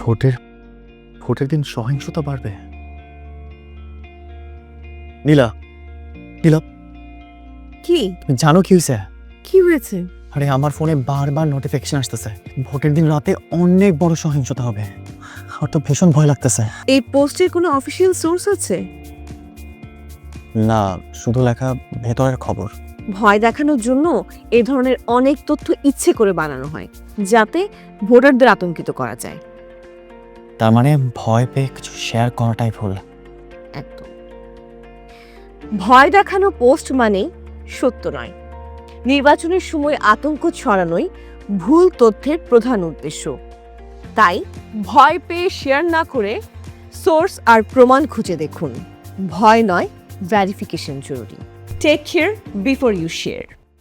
ভোটের ভোটের দিন সহিংসতা বাড়বে। নীলা নীলা। কি? জানো কি হয়েছে? কি হয়েছে? আরে আমার ফোনে বারবার নোটিফিকেশন আসতেছে। ভোটের দিন রাতে অনেক বড় সহিংসতা হবে। আমার তো ভীষণ ভয় লাগতেছে। এই পোস্টের কোনো অফিসিয়াল সোর্স আছে? না শুধু লেখা ভেতরের খবর। ভয় দেখানোর জন্য এই ধরনের অনেক তথ্য ইচ্ছে করে বানানো হয় যাতে ভোটারদের আতঙ্কিত করা যায়। তার মানে ভয় পেয়ে কিছু শেয়ার করাটাই ভুল। একদম। ভয় দেখানো পোস্ট মানে সত্য নয়। নির্বাচনের সময় আতঙ্ক ছড়ানোই ভুল তথ্যের প্রধান উদ্দেশ্য। তাই ভয় পেয়ে শেয়ার না করে সোর্স আর প্রমাণ খুঁজে দেখুন। ভয় নয় ভ্যারিফিকেশন জরুরি। Take care before you share